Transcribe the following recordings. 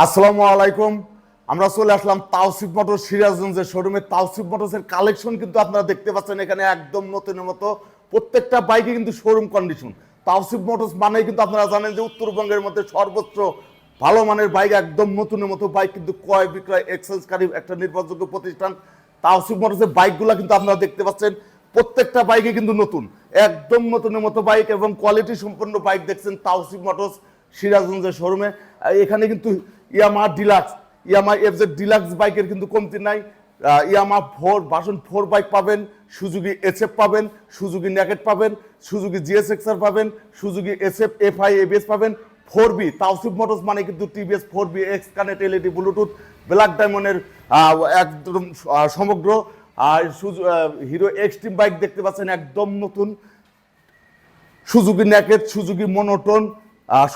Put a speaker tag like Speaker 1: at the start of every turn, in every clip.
Speaker 1: আসসালামু আলাইকুম। আমরা চলে আসলাম তাওসিফ মোটর সিরাজগঞ্জের শোরুমে তাওসিফ মোটরসের কালেকশন কিন্তু আপনারা দেখতে পাচ্ছেন এখানে একদম নতুনের মতো। প্রত্যেকটা বাইকে কিন্তু শোরুম কন্ডিশন তাওসিফ মোটরস মানে কিন্তু আপনারা জানেন যে উত্তরবঙ্গের মধ্যে সর্বোচ্চ ভালো মানের বাইক একদম নতুনের মতো বাইক কিন্তু ক্রয় বিক্রয় এক্সচেঞ্জকারী একটা নির্ভরযোগ্য প্রতিষ্ঠান। তাওসিফ মোটরসের বাইকগুলো কিন্তু আপনারা দেখতে পাচ্ছেন। প্রত্যেকটা বাইকে কিন্তু নতুন। একদম নতুনের মতো বাইক এবং কোয়ালিটি সম্পন্ন বাইক দেখছেন তাওসিফ মোটরস সিরাজগঞ্জের শোরুমে এখানে কিন্তু Yamaha deluxe, Yamaha FZ deluxe বাইকের কিন্তু কমতি নাই। ইয়ামা ফোর, বাসন ফোর বাইক পাবেন, সুজুকি এসএফ পাবেন, সুজুকি ন্যাকেট পাবেন, সুজুকি জিএস এক্সার পাবেন, Suzuki SF F I ABS পাবেন, ফোর বি তাওসিফ মোটরস মানে কিন্তু TVS, four V, X, connect, LED, Bluetooth, black ডায়মন্ডের একদম সমগ্র, আর হিরো এক্সট্রিম বাইক দেখতে পাচ্ছেন, একদম নতুন। সুজুকি ন্যাকেট, সুজুকি মনোটন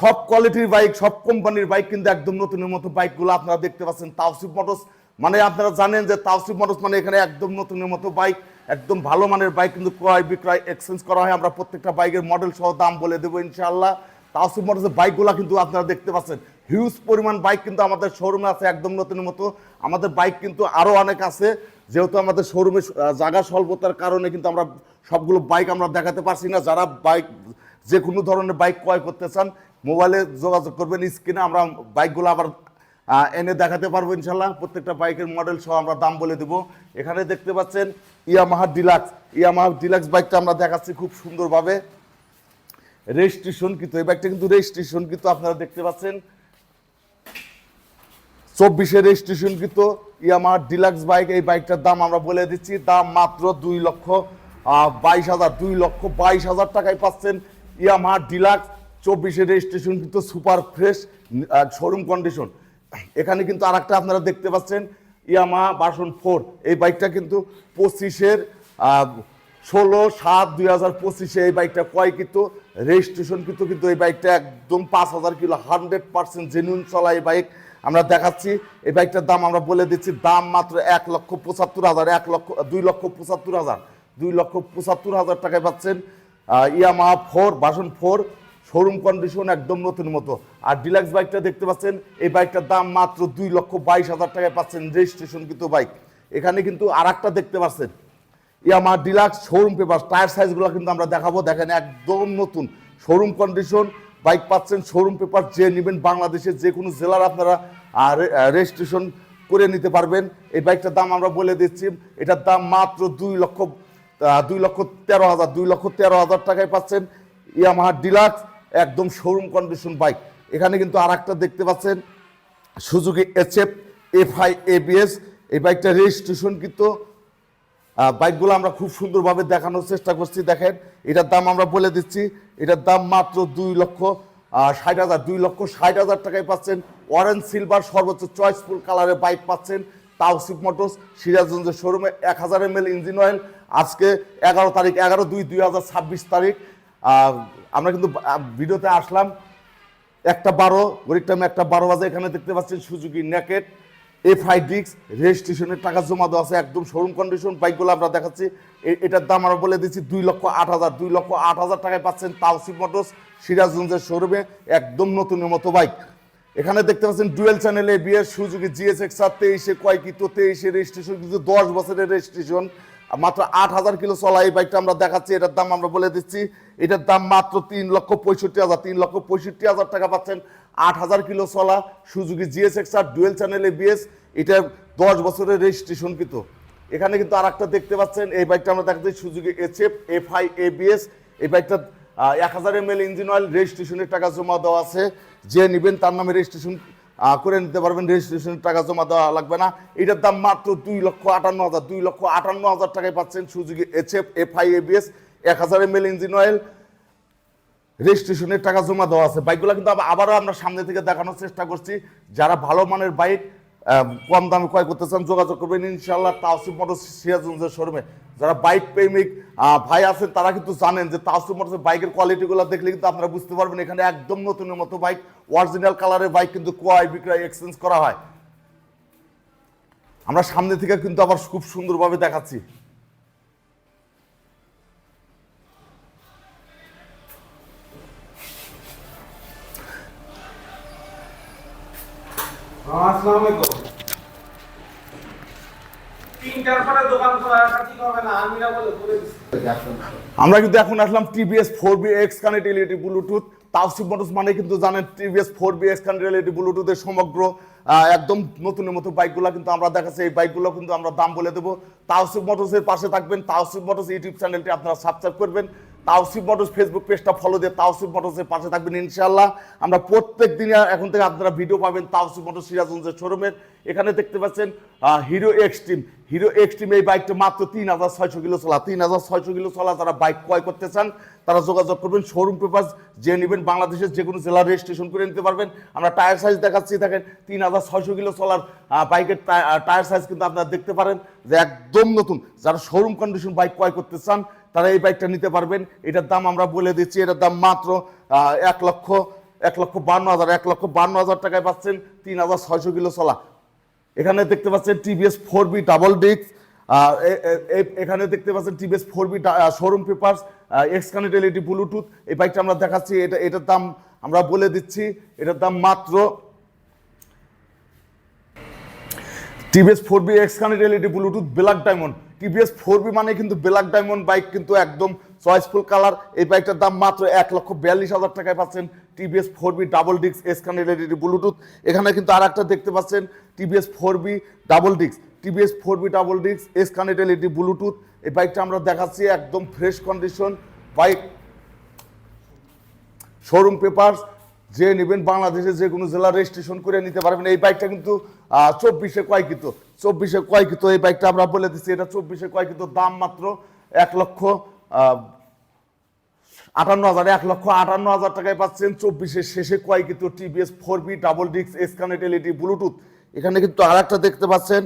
Speaker 1: সব কোয়ালিটির বাইক, সব কোম্পানির বাইক কিন্তু একদম নতুনের মতো বাইকগুলো আপনারা দেখতে পাচ্ছেন তাওসিফ মোটরস মানে আপনারা জানেন যে তাওসিফ মোটরস মানে এখানে একদম নতুনের মতো বাইক, একদম ভালো মানের বাইক কিন্তু ক্রয় বিক্রয় এক্সচেঞ্জ করা হয়। আমরা প্রত্যেকটা বাইকের মডেল সহ দাম বলে দেবো ইনশাআল্লাহ। তাওসিফ মোটরসের বাইকগুলো কিন্তু আপনারা দেখতে পাচ্ছেন। হিউজ পরিমাণ বাইক কিন্তু আমাদের শোরুমে আছে একদম নতুনের মতো। আমাদের বাইক কিন্তু আরও অনেক আছে। যেহেতু আমাদের শোরুমে জায়গা স্বল্পতার কারণে কিন্তু আমরা সবগুলো বাইক আমরা দেখাতে পারছি না। যারা বাইক যে কোনো ধরনের বাইক ক্রয় করতে চান মোবাইলে যোগাযোগ করবেন, স্ক্রিনে আমরা বাইকগুলো আবার এনে দেখাতে পারব ইনশাল্লাহ প্রত্যেকটা বাইকের মডেল সহ আমরা দাম বলে দেবো। এখানে দেখতে পাচ্ছেন ইয়ামাহা ডিলাক্স। ইয়ামাহা ডিলাক্স বাইকটা আমরা দেখাচ্ছি খুব সুন্দরভাবে। রেজিস্ট্রেশন কিন্তু এই বাইকটা কিন্তু রেজিস্ট্রেশন কিন্তু আপনারা দেখতে পাচ্ছেন। চব্বিশে রেজিস্ট্রেশন কিন্তু ইয়ামাহা ডিলাক্স বাইক, এই বাইকটার দাম আমরা বলে দিচ্ছি। দাম মাত্র দুই লক্ষ বাইশ হাজার, দুই লক্ষ বাইশ হাজার টাকায় পাচ্ছেন ইয়ামাহা ডিলাক্স। চব্বিশে রেজিস্ট্রেশন কিন্তু সুপার ফ্রেশ শোরুম কন্ডিশন এখানে কিন্তু আর আপনারা দেখতে পাচ্ছেন ইয়ামাহা বাসন ফোর এই বাইকটা কিন্তু পঁচিশের ষোলো সাত দুই হাজার পঁচিশে এই বাইকটা কয় কিন্তু রেজিস্ট্রেশন কিন্তু কিন্তু এই বাইকটা একদম পাঁচ হাজার কিলো হান্ড্রেড পার্সেন্ট জেনুইন চলা এই বাইক আমরা দেখাচ্ছি, এই বাইকটার দাম আমরা বলে দিচ্ছি, দাম মাত্র এক লক্ষ পঁচাত্তর হাজার, এক লক্ষ, দুই লক্ষ পঁচাত্তর হাজার। দুই লক্ষ পঁচাত্তর হাজার টাকায় পাচ্ছেন Yamaha four version four showroom condition একদম নতুন মতো। আর ডিলাক্স বাইকটা দেখতে পাচ্ছেন, এই বাইকটার দাম মাত্র দুই লক্ষ বাইশ হাজার টাকায় পাচ্ছেন রেজিস্ট্রেশন কিন্তু বাইক এখানে কিন্তু আর একটা দেখতে পাচ্ছেন, Yamaha deluxe showroom paper tyre সাইজগুলো কিন্তু আমরা দেখাবো। দেখেন একদম নতুন শোরুম কন্ডিশন বাইক পাচ্ছেন শোরুম পেপার যে নেবেন বাংলাদেশের যে কোনো জেলার আপনারা রেজিস্ট্রেশন করে নিতে পারবেন। এই বাইকটার দাম আমরা বলে দিচ্ছি, এটার দাম মাত্র দুই লক্ষ দুই লক্ষ তেরো হাজার, দুই লক্ষ তেরো হাজার টাকায় পাচ্ছেন ইয়ামাহা ডিলাক্স একদম শোরুম কন্ডিশন বাইক এখানে কিন্তু আর দেখতে পাচ্ছেন সুজুকি এইচএফ এফআই এবিএস এই বাইকটা রেজিস্ট্রেশন কিন্তু বাইকগুলো আমরা খুব সুন্দরভাবে দেখানোর চেষ্টা করছি, দেখেন। এটার দাম আমরা বলে দিচ্ছি, এটার দাম মাত্র দুই লক্ষ ষাট হাজার, দুই লক্ষ ষাট হাজার টাকায় পাচ্ছেন। অরেঞ্জ সিলভার সর্বোচ্চ চয়েসফুল কালারের বাইক পাচ্ছেন তাওসিফ মোটরস সিরাজগঞ্জের শোরুমে এক হাজার এম এল ইঞ্জিন অয়েল আজকে এগারো তারিখ, এগারো দুই দুই হাজার ছাব্বিশ তারিখ আমরা কিন্তু ভিডিওতে আসলাম। একটা বারো গরিব টাইমে একটা বারো বাজে, এখানে দেখতে পাচ্ছেন সুজুকি নেকেট এফ আই ডিক্স রেজিস্ট্রেশনের টাকা জমা দেওয়া আছে, একদম শোরুম কন্ডিশন বাইকগুলো আমরা দেখাচ্ছি। এটার দাম আমরা বলে দিচ্ছি, দুই লক্ষ আট হাজার, দুই লক্ষ আট হাজার টাকায় পাচ্ছেন তাওসিফ মোটরস সিরাজগঞ্জের শোরুমে একদম নতুনের মতো বাইক এখানে দেখতে পাচ্ছেন ডুয়েল চ্যানেলে বিয়ের সুযোগে জিএস এক্স আর তেইশে, কয় কিতো তেইশে রেজিস্ট্রেশন কিন্তু দশ বছরের রেজিস্ট্রেশন মাত্র আট হাজার কিলো চলা এই বাইকটা আমরা দেখাচ্ছি, এটার দাম আমরা বলে দিচ্ছি। এটার দাম মাত্র তিন লক্ষ পঁয়ষট্টি হাজার, তিন লক্ষ পঁয়ষট্টি হাজার টাকা পাচ্ছেন আট হাজার কিলো চলা Suzuki GS X R dual চ্যানেলে বিএস এটা দশ বছরের রেজিস্ট্রেশন কিন্তু এখানে কিন্তু আর একটা দেখতে পাচ্ছেন, এই বাইকটা আমরা দেখাচ্ছি এইচএফ এফ আই এবিএস। এই বাইকটা এক হাজার এম এল ইঞ্জিন অয়েল রেজিস্ট্রেশনের টাকা জমা দেওয়া আছে। যে নেবেন তার নামে রেজিস্ট্রেশন করে নিতে পারবেন রেজিস্ট্রেশনের টাকা জমা দেওয়া লাগবে না। এটার দাম মাত্র দুই লক্ষ আটান্ন হাজার, দুই লক্ষ আটান্ন হাজার টাকায় পাচ্ছেন Suzuki H F I ABS এক হাজার এম ইঞ্জিন অয়েল। রেজিস্ট্রেশনের টাকা জমা দেওয়া আছে। বাইকগুলো কিন্তু আবার- আবারও আমরা সামনে থেকে দেখানোর চেষ্টা করছি। যারা ভালো মানের বাইক কম দামে ক্রয় করতে চান, যোগাযোগ করবেন ইনশাল্লাহ তাওসিফ মোটর সিরাজগঞ্জের শোরুমে। যারা বাইক প্রেমিক ভাই আছেন, তারা কিন্তু জানেন যে তাওসিফ মোটর বাইকের কোয়ালিটিগুলো দেখলে কিন্তু আপনারা বুঝতে পারবেন এখানে একদম নতুনের মতো বাইক অরিজিনাল কালারের বাইক কিন্তু ক্রয় বিক্রয় এক্সচেঞ্জ করা হয়। আমরা সামনে থেকে কিন্তু আবার খুব সুন্দরভাবে দেখাচ্ছি।
Speaker 2: আসসালামু আলাইকুম।
Speaker 1: আমরা কিন্তু এখন আসলাম TVS four V X connect LED Bluetooth Taosif Motors মানে কিন্তু জানেন TVS four V X connect LED ব্লুটুথের সমগ্র একদম নতুনের মতো বাইকগুলো কিন্তু আমরা দেখাচ্ছি। এই বাইকগুলো কিন্তু আমরা দাম বলে দেবো। তাওসিফ মোটরসের পাশে থাকবেন। তাওসিফ মোটরস ইউটিউব চ্যানেলটি আপনারা সাবস্ক্রাইব করবেন। তাওসিফ মোটরস ফেসবুক পেজটা ফলো দিয়ে তাওসিফ মোটরসের পাশে থাকবেন ইনশাআল্লাহ। আমরা প্রত্যেক দিন এখন থেকে আপনারা ভিডিও পাবেন তাওসিফ মোটরস সিরাজগঞ্জের শোরুমের এখানে দেখতে পাচ্ছেন হিরো এক্সট্রিম হিরো এক্সট্রিম এই বাইকটা মাত্র তিন হাজার ছয়শো কিলো চলা। তিন হাজার ছয়শো কিলো চলা যারা বাইক ক্রয় করতে চান, তারা যোগাযোগ করবেন। শোরুম পেপার যে নেবেন, বাংলাদেশের যে কোনো জেলা রেজিস্ট্রেশন করে নিতে পারবেন। আমরা টায়ার সাইজ দেখাচ্ছি, দেখেন তিন হাজার ছয়শো কিলো চলার বাইকের টায়- টায়ার সাইজ কিন্তু আপনারা দেখতে পারেন যে একদম নতুন। যারা শোরুম কন্ডিশন বাইক ক্রয় করতে চান তারা এই বাইকটা নিতে পারবেন। এটার দাম আমরা বলে দিচ্ছি, এটার দাম মাত্র এক লক্ষ এক লক্ষ বান্ন হাজার, এক লক্ষ বান্ন হাজার টাকায় পাচ্ছেন তিন হাজার ছয়শো কিলো চলা। এখানে দেখতে পাচ্ছেন TVS four V double disc এখানে দেখতে পাচ্ছেন TVS four V showroom papers X connect LED Bluetooth এই বাইকটা আমরা দেখাচ্ছি। এটা, এটার দাম আমরা বলে দিচ্ছি, এটার দাম মাত্র TVS four V X connect Bluetooth black diamond TVS four V মানে কিন্তু ব্ল্যাক ডায়মন্ড বাইক কিন্তু একদম চয়েসফুল কালার। এই বাইকটার দাম মাত্র এক লক্ষ বিয়াল্লিশ হাজার টাকায় পাচ্ছেন TVS four V double disc X connect LED Bluetooth. এখানে কিন্তু আর একটা দেখতে পাচ্ছেন TVS four V double disc. TVS four V double disc X connect LED Bluetooth. এই বাইকটা আমরা দেখাচ্ছি একদম fresh condition bike. Showroom papers যে নেবেন বাংলাদেশে যে কোনো জেলা রেজিস্ট্রেশন করে নিতে পারবেন। এই বাইকটা কিন্তু চব্বিশে কয়কিত চব্বিশে কয়কিত এই বাইকটা আমরা বলে দিচ্ছি এটা চব্বিশে কয়কিত দাম মাত্র এক লক্ষ আটান্ন হাজার, এক লক্ষ আটান্ন হাজার টাকায় পাচ্ছেন। চব্বিশের শেষে কয়কিত TVS four V, double disc X connect LED, Bluetooth. এখানে কিন্তু আর একটা দেখতে পাচ্ছেন,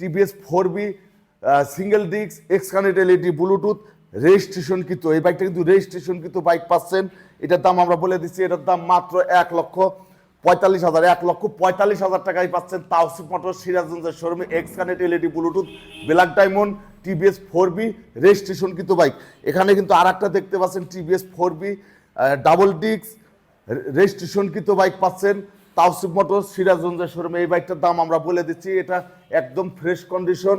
Speaker 1: TVS four V single disc X connect LED, Bluetooth. Registration কিন্তু এই বাইকটা কিন্তু রেজিস্ট্রেশন কিন্তু বাইক পাচ্ছেন, এটার দাম আমরা বলে দিচ্ছি এটার দাম মাত্র এক লক্ষ পঁয়তাল্লিশ হাজার, এক লক্ষ পঁয়তাল্লিশ হাজার টাকায় পাচ্ছেন তাওসিফ মোটর সিরাজগঞ্জের শোরুমে X connect LED Bluetooth black diamond TVS four V registration bike এখানে কিন্তু আর একটা দেখতে পাচ্ছেন TVS four V double disc registration কিন্তু বাইক পাচ্ছেন তাওসিফ মোটর সিরাজগঞ্জের শোরুমে এই বাইকটার দাম আমরা বলে দিচ্ছি, এটা একদম fresh condition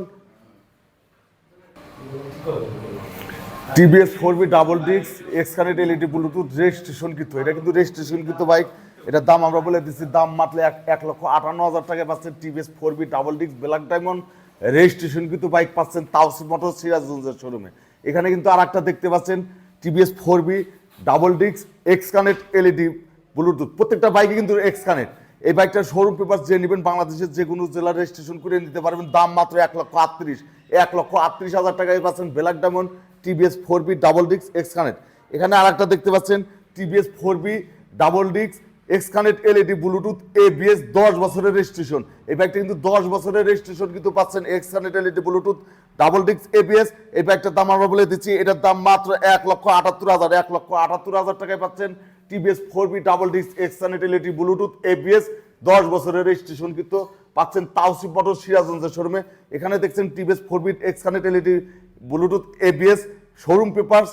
Speaker 1: TVS four V double disc X connect LED Bluetooth registration কিন্তু এটা কিন্তু রেজিস্ট্রেশন কিন্তু বাইক এটার দাম আমরা বলে দিচ্ছি, দাম মাত্র এক এক লক্ষ আটান্ন হাজার টাকায় পাচ্ছেন TVS four V double disc black diamond registration কিন্তু বাইক পাচ্ছেন তাওসিফ মোটর সিরাজগঞ্জের শোরুমে এখানে কিন্তু আর একটা দেখতে পাচ্ছেন TVS four V double disc X connect LED Bluetooth প্রত্যেকটা বাইকে কিন্তু এক্স কানেক্ট এই বাইকটার শোরুম পেপার যে নেবেন বাংলাদেশের যে কোনো জেলা রেজিস্ট্রেশন করে নিতে পারবেন। দাম মাত্র এক লক্ষ আটত্রিশ। এক লক্ষ আটত্রিশ হাজার টাকায় পাচ্ছেন black diamond TVS four V double disc X connect এখানে আর একটা দেখতে পাচ্ছেন TVS four V double disc X connect LED Bluetooth ABS দশ বছরের রেজিস্ট্রেশন এই বাইকটা কিন্তু দশ বছরের রেজিস্ট্রেশন কিন্তু পাচ্ছেন X connect LED Bluetooth double disc ABS এই বাইকটার দাম আমরা বলে দিচ্ছি, এটার দাম মাত্র এক লক্ষ আটাত্তর হাজার। এক লক্ষ আটাত্তর হাজার টাকায় পাচ্ছেন TVS four V double disc X connect LED Bluetooth ABS দশ বছরের রেজিস্ট্রেশন কিন্তু পাচ্ছেন তাওসিফ মোটর সিরাজগঞ্জের শোরুমে এখানে দেখছেন TVS four V X connect LED Bluetooth ABS showroom papers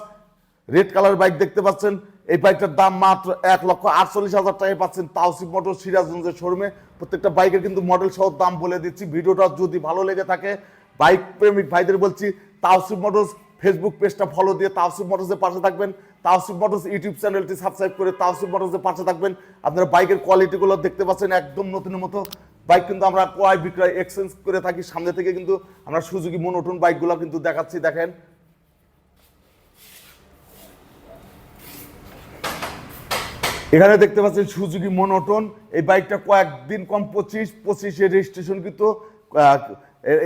Speaker 1: red colour bike দেখতে পাচ্ছেন। এই বাইকটার দাম মাত্র এক লক্ষ আটচল্লিশ হাজার টাকায় পাচ্ছেন তাওসিফ মোটর সিরাজগঞ্জের শোরুমে। প্রত্যেকটা বাইকের কিন্তু মডেল সহ দাম বলে দিচ্ছি। ভিডিওটা যদি ভালো লেগে থাকে, বাইক প্রেমিক ভাইদের বলছি তাওসিফ মোটরস ফেসবুক পেজটা ফলো দিয়ে তাওসিফ মোটরসের পাশে থাকবেন। তাওসিফ মোটরস ইউটিউব চ্যানেলটি সাবস্ক্রাইব করে তাওসিফ মোটরসের পাশে থাকবেন। আপনারা বাইকের কোয়ালিটিগুলো দেখতে পাচ্ছেন একদম নতুনের মতো। বাইক কিন্তু আমরা ক্রয় বিক্রয় এক্সচেঞ্জ করে থাকি। সামনে থেকে কিন্তু আমরা সুযোগী মনোটন বাইকগুলো কিন্তু দেখাচ্ছি। দেখেন এখানে দেখতে পাচ্ছেন সুজুকি মনোটন। এই বাইকটা কয়েকদিন কম পঁচিশ পঁচিশের রেজিস্ট্রেশন কিন্তু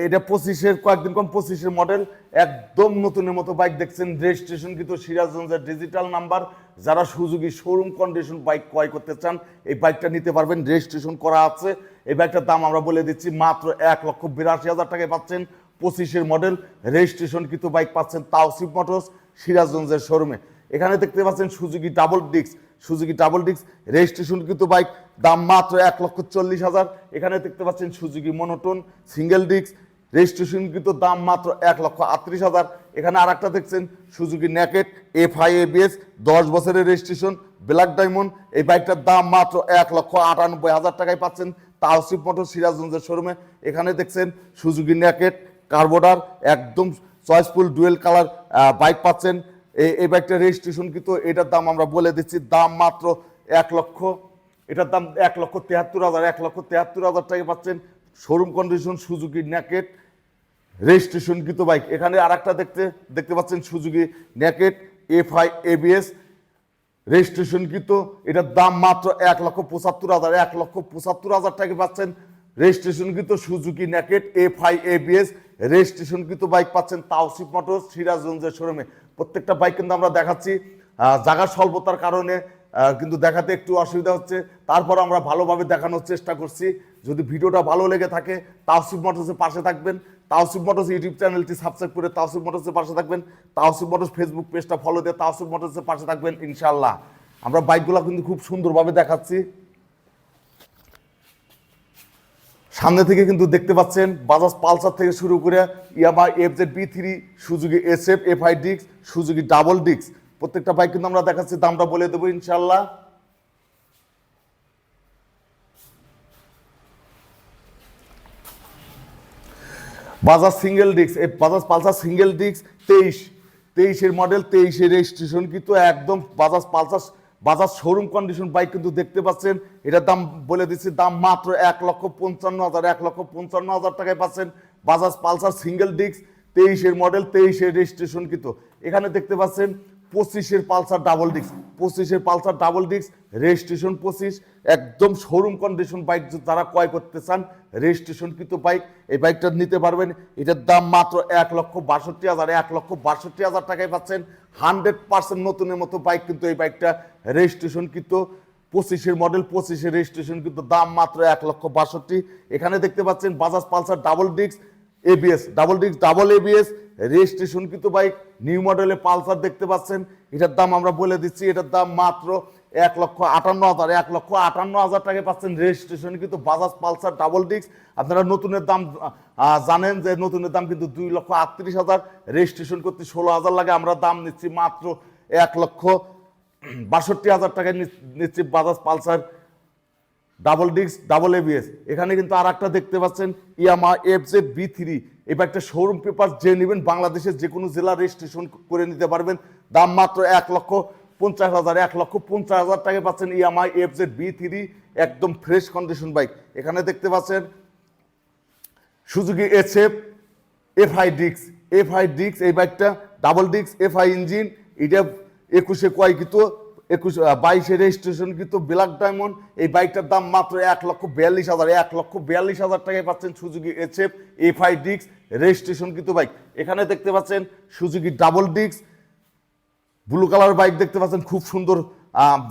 Speaker 1: এটা পঁচিশের, কয়েকদিন কম পঁচিশের মডেল একদম নতুনের মতো বাইক দেখছেন। রেজিস্ট্রেশন কিন্তু সিরাজগঞ্জের ডিজিটাল নাম্বার যারা সুজুকি শোরুম কন্ডিশন বাইক ক্রয় করতে চান, এই বাইকটা নিতে পারবেন। রেজিস্ট্রেশন করা আছে। এই বাইকটার দাম আমরা বলে দিচ্ছি মাত্র এক লক্ষ বিরাশি হাজার টাকায় পাচ্ছেন পঁচিশের মডেল রেজিস্ট্রেশন কিন্তু বাইক পাচ্ছেন তাওসিফ মোটরস সিরাজগঞ্জের শোরুমে এখানে দেখতে পাচ্ছেন Suzuki double disc Suzuki double disc, registration কিন্তু বাইক, দাম মাত্র এক লক্ষ চল্লিশ হাজার। এখানে দেখতে পাচ্ছেন Suzuki monotone, single disc, registration কিন্তু দাম মাত্র এক লক্ষ আটত্রিশ হাজার। এখানে আর একটা দেখছেন, Suzuki naked F I ABS, দশ বছরের রেজিস্ট্রেশন, ব্ল্যাক ডায়মন্ড। এই বাইকটার দাম মাত্র এক লক্ষ আটানব্বই হাজার টাকায় পাচ্ছেন তাওসিফ মোটর সিরাজগঞ্জের শোরুমে। এখানে দেখছেন, সুজুকি ন্যাকেট, কার্বোডার, একদম চয়েসফুল ডুয়েল কালার বাইক পাচ্ছেন। এই বাইকটার রেজিস্ট্রেশন কিন্তু এটার দাম আমরা বলে দিচ্ছি, দাম মাত্র এক লক্ষ। এটার দাম এক লক্ষ তেহাত্তর হাজার, এক লক্ষ তেহাত্তর হাজার টাকা পাচ্ছেন showroom condition Suzuki naked registration কিন্তু বাইক এখানে আর একটা দেখতে দেখতে পাচ্ছেন Suzuki naked F I ABS registration কিন্তু এটার দাম মাত্র এক লক্ষ পঁচাত্তর হাজার, এক লক্ষ পঁচাত্তর হাজার টাকা পাচ্ছেন। রেজিস্ট্রেশন কিন্তু Suzuki naked F I ABS registration কিন্তু বাইক পাচ্ছেন? তাওসিফ মোটরস সিরাজগঞ্জের শোরুমে প্রত্যেকটা বাইক কিন্তু আমরা দেখাচ্ছি আহ, জায়গার স্বল্পতার কারণে কিন্তু দেখাতে একটু অসুবিধা হচ্ছে। তারপর আমরা ভালোভাবে দেখানোর চেষ্টা করছি। যদি ভিডিওটা ভালো লেগে থাকে তাওসিফ মোটরসের পাশে থাকবেন। তাওসিফ মোটরস ইউটিউব চ্যানেলটি সাবস্ক্রাইব করে তাওসিফ মোটরসের পাশে থাকবেন। তাওসিফ মোটরস ফেসবুক পেজটা ফলো দিয়ে তাওসিফ মোটরসের পাশে থাকবেন ইনশাল্লাহ আমরা বাইকগুলো কিন্তু খুব সুন্দরভাবে দেখাচ্ছি। সামনে থেকে কিন্তু দেখতে পাচ্ছেন বাজাজ পালসার থেকে শুরু করে Yamaha F Z B three, Suzuki S F F I ডিক্স সুজুকি ডাবল ডিক্স প্রত্যেকটা বাইক কিন্তু আমরা দেখাচ্ছি, দামটা বলে দেবো ইনশাল্লাহ বাজাজ সিঙ্গেল ডিক্স এই বাজাজ পালসার সিঙ্গেল ডিক্স তেইশ, তেইশের মডেল, তেইশের রেজিস্ট্রেশন কিন্তু একদম Bajaj Pulsar Bajaj showroom condition bike কিন্তু দেখতে পাচ্ছেন। এটার দাম বলে দিচ্ছি, দাম মাত্র এক লক্ষ পঞ্চান্ন হাজার, এক লক্ষ পঞ্চান্ন হাজার টাকায় পাচ্ছেন বাজাজ পালসার সিঙ্গেল ডিস্ক, তেইশের মডেল তেইশের রেজিস্ট্রেশন কিন্তু। এখানে দেখতে পাচ্ছেন পঁচিশের পালসার ডাবল ডিস্ক পঁচিশের পালসার ডাবল ডিস্ক রেজিস্ট্রেশন পঁচিশ, একদম শোরুম কন্ডিশন বাইক যারা ক্রয় করতে চান রেজিস্ট্রেশন কিন্তু বাইক এই বাইকটা নিতে পারবেন। এটার দাম মাত্র এক লক্ষ বাষট্টি হাজার, এক লক্ষ বাষট্টি হাজার টাকায় পাচ্ছেন। হান্ড্রেড পার্সেন্ট নতুনের মতো বাইক কিন্তু এই বাইকটা রেজিস্ট্রেশন কিন্তু পঁচিশের মডেল পঁচিশের রেজিস্ট্রেশন কিন্তু দাম মাত্র এক লক্ষ বাষট্টি। এখানে দেখতে পাচ্ছেন Bajaj Pulsar double disc ABS double disc double ABS registration কিন্তু বাইক, নিউ মডেলে পালসার দেখতে পাচ্ছেন। এটার দাম আমরা বলে দিচ্ছি, এটার দাম মাত্র এক লক্ষ আটান্ন হাজার, এক লক্ষ আটান্ন হাজার টাকায় পাচ্ছেন রেজিস্ট্রেশন কিন্তু বাজাজ পালসার ডাবল ডিস্ক। আপনারা নতুনের দাম জানেন যে নতুনের দাম কিন্তু দুই লক্ষ আটত্রিশ হাজার, রেজিস্ট্রেশন করতে ষোলো হাজার লাগে। আমরা দাম নিচ্ছি মাত্র এক লক্ষ বাষট্টি হাজার টাকায় নিচ্ছি Bajaj Pulsar double disc, double ABS এখানে কিন্তু আর একটা দেখতে পাচ্ছেন Yamaha F Z B three এই একটা শোরুম পেপার যে নেবেন, বাংলাদেশের যে কোনো জেলা রেজিস্ট্রেশন করে নিতে পারবেন। দাম মাত্র এক লক্ষ পঞ্চাশ হাজার, এক লক্ষ পঞ্চাশ হাজার টাকা পাচ্ছেন Yamaha F Z B three একদম ফ্রেশ কন্ডিশন বাইক এখানে দেখতে পাচ্ছেন Suzuki S F F I ডিক্স এফ আই ডিক্স এই বাইকটা ডাবল ডিক্স এফ আই ইঞ্জিন এটা একুশে কয় একুশ বাইশে রেজিস্ট্রেশন কিন্তু ব্ল্যাক ডায়মন্ড। এই বাইকটার দাম মাত্র এক লক্ষ বিয়াল্লিশ হাজার, এক লক্ষ বিয়াল্লিশ হাজার টাকায় পাচ্ছেন এস এফ এফ আই ডিক্স রেজিস্ট্রেশন কিন্তু বাইক। এখানে দেখতে পাচ্ছেন সুজুকি ডাবল ডিক্স ব্লু কালার বাইক দেখতে পাচ্ছেন, খুব সুন্দর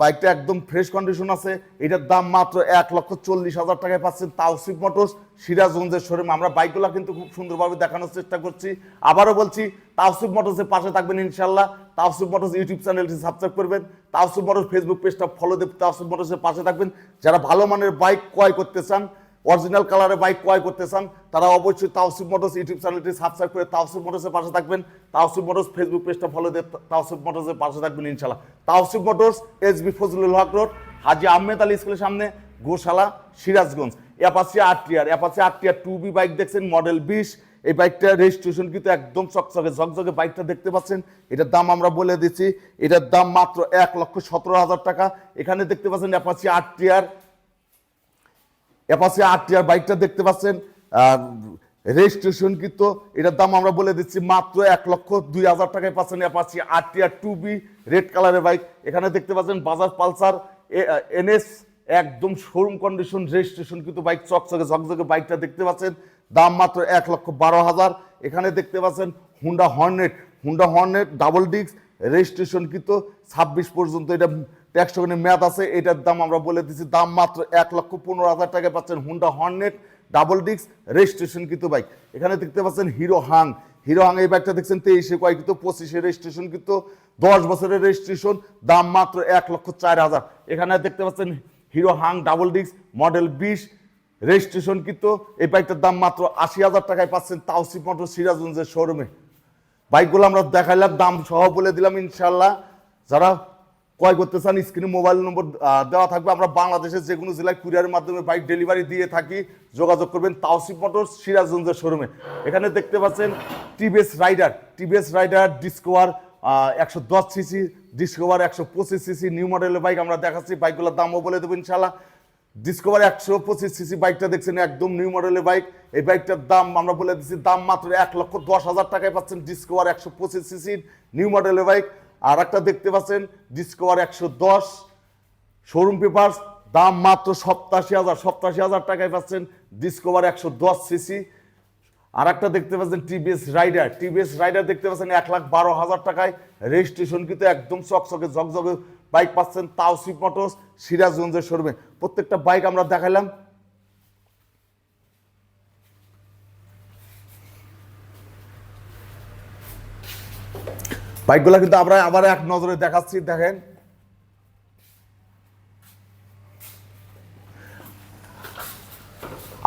Speaker 1: বাইকটা একদম ফ্রেশ কন্ডিশন আছে। এটার দাম মাত্র এক লক্ষ চল্লিশ হাজার টাকায় পাচ্ছেন তাওসিফ মোটরস সিরাজগঞ্জের শোরুম আমরা বাইকগুলো কিন্তু খুব সুন্দরভাবে দেখানোর চেষ্টা করছি। আবারও বলছি তাওসিফ মোটরসের পাশে থাকবেন ইনশাল্লাহ। তাওসিফ মোটরস ইউটিউব চ্যানেলটি সাবস্ক্রাইব করবেন। তাওসিফ মোটরস ফেসবুক পেজটা ফলো দিয়ে তাওসিফ মোটরসের পাশে থাকবেন। যারা ভালো মানের বাইক ক্রয় করতে চান অরিজিনাল কালারে বাইক ক্রয় করতে চান, তারা অবশ্যই তাওসিফ মোটরস ইউটিউব চ্যানেলটি সাবস্ক্রাইব করে তাওসিফ মোটরসের পাশে থাকবেন। তাওসিফ মোটরস ফেসবুক পেজটা ফলো দিয়ে তাওসিফ মোটরসের পাশে থাকবেন ইনশাল্লাহ Taosif Motors S B Fazlul Haque road Haji Ahmed Ali স্কুলের সামনে, Goshala, Sirajganj. Apache R TR Apache R TR two V bike দেখছেন মডেল বিশ। এই বাইকটা রেজিস্ট্রেশন কিন্তু একদম চকচকে, ঝকঝকে বাইকটা দেখতে পাচ্ছেন। এটার দাম আমরা বলে দিচ্ছি। এটার দাম মাত্র এক লক্ষ সতেরো হাজার টাকা। এখানে দেখতে পাচ্ছেন অ্যাপাসি আর টিআর অ্যাপাসি টিআর বাইকটা দেখতে পাচ্ছেন। রেজিস্ট্রেশন কিন্তু এটার দাম আমরা বলে দিচ্ছি মাত্র এক লক্ষ দুই হাজার টাকায় পাচ্ছেন Apache TR two V red কালারের বাইক। এখানে দেখতে পাচ্ছেন বাজাজ পালসার এনএস একদম শোরুম কন্ডিশন রেজিস্ট্রেশন কিন্তু বাইক চকচকে, ঝকঝকে বাইকটা দেখতে পাচ্ছেন। দাম মাত্র এক লক্ষ বারো হাজার। এখানে দেখতে পাচ্ছেন Honda Hornet Honda Hornet double disc registration কিন্তু ছাব্বিশ পর্যন্ত। এটা ট্যাক্স টোকেনে মেয়াদ আছে, এটার দাম আমরা বলে দিচ্ছি, দাম মাত্র এক লক্ষ পনেরো হাজার টাকা পাচ্ছেন Honda Hornet double disc registration কিন্তু বাইক এখানে দেখতে পাচ্ছেন হিরো হাং হিরো হাং এই বাইকটা দেখছেন তেইশে কয় কিন্তু পঁচিশে রেজিস্ট্রেশন কিন্তু দশ বছরের রেজিস্ট্রেশন দাম মাত্র এক লক্ষ চার হাজার। এখানে দেখতে পাচ্ছেন Hero Hunk double disc model বিশ রেজিস্ট্রেশন কিন্তু এই বাইকটার দাম মাত্র আশি হাজার টাকায় পাচ্ছেন তাওসিফ মোটর সিরাজগঞ্জের শোরুমে। বাইকগুলো আমরা দেখাইলাম, দাম সহ বলে দিলাম ইনশাল্লাহ যারা ক্রয় করতে চান, স্ক্রিনে মোবাইল নম্বর দেওয়া থাকবে। আমরা বাংলাদেশের যে কোনো জেলায় কুরিয়ারের মাধ্যমে বাইক ডেলিভারি দিয়ে থাকি। যোগাযোগ করবেন তাওসিফ মোটর সিরাজগঞ্জের শোরুমে। এখানে দেখতে পাচ্ছেন TVS Raider. TVS Raider, Discover একশো দশ সিসি, ডিসকভার একশো পঁচিশ সিসি, নিউ মডেলের বাইক আমরা দেখাচ্ছি। বাইকগুলোর দামও বলে দেবো ইনশাল্লাহ ডিসকভার একশো পঁচিশ সিসি বাইকটা দেখছেন, একদম নিউ মডেলের বাইক। এই বাইকটার দাম আমরা বলে দিচ্ছি, দাম মাত্র এক লক্ষ দশ হাজার টাকায় পাচ্ছেন ডিসকভার একশো পঁচিশ সিসি নিউ মডেলের বাইক। আর একটা দেখতে পাচ্ছেন ডিসকভার একশো দশ শোরুম পেপার দাম মাত্র সপ্তাশি হাজার সপ্তাশি হাজার টাকায় পাচ্ছেন ডিসকভার একশো দশ সিসি। আর একটা দেখতে পাচ্ছেন টিভিএস রাইডার টিভিএস রাইডার দেখতে পাচ্ছেন এক লাখ বারো হাজার টাকায়। রেজিস্ট্রেশন কিন্তু একদম চকচকে, ঝকঝকে বাইক পাচ্ছেন তাওসিফ মোটরস সিরাজগঞ্জের শোরুমে। প্রত্যেকটা বাইক আমরা দেখালাম বাইকগুলো কিন্তু আমরা আবার এক নজরে দেখাচ্ছি, দেখেন।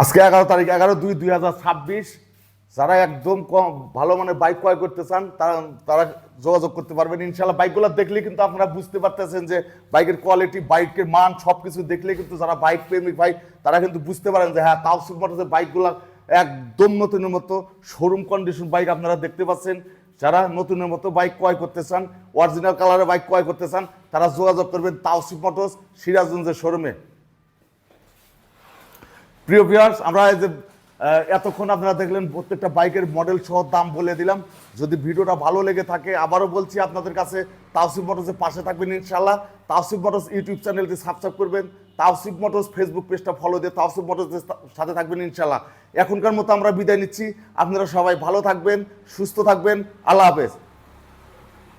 Speaker 1: আজকে এগারো তারিখ, এগারো দুই দুই হাজার ছাব্বিশ। যারা একদম কম ভালো মানে বাইক ক্রয় করতে চান, তারা তারা যোগাযোগ করতে পারবেন। ইনশাল্লাহ বাইকগুলো দেখলে কিন্তু আপনারা বুঝতে পারতেছেন যে বাইকের কোয়ালিটি বাইকের মান সব কিছু দেখলে কিন্তু যারা বাইক প্রেমিক ভাই, তারা কিন্তু বুঝতে পারেন যে হ্যাঁ তাওসিফ মোটরসের বাইকগুলো একদম নতুনের মতো শোরুম কন্ডিশন বাইক আপনারা দেখতে পাচ্ছেন। যারা নতুনের মতো বাইক ক্রয় করতে চান অরিজিনাল কালারের বাইক ক্রয় করতে চান, তারা যোগাযোগ করবেন তাওসিফ মোটরস সিরাজগঞ্জের শোরুমে প্রিয় ভিউয়ার্স আমরা এই যে এতক্ষণ আপনারা দেখলেন প্রত্যেকটা বাইকের মডেল সহ দাম বলে দিলাম। যদি ভিডিওটা ভালো লেগে থাকে, আবারও বলছি আপনাদের কাছে, তাওসিফ মোটরসের পাশে থাকবেন ইনশাল্লাহ তাওসিফ মোটরস ইউটিউব চ্যানেলটি সাবস্ক্রাইব করবেন। তাওসিফ মোটরস ফেসবুক পেজটা ফলো দিয়ে তাওসিফ মোটরসের সাথে থাকবেন ইনশাল্লাহ এখনকার মতো আমরা বিদায় নিচ্ছি। আপনারা সবাই ভালো থাকবেন, সুস্থ থাকবেন। আল্লাহ হাফেজ।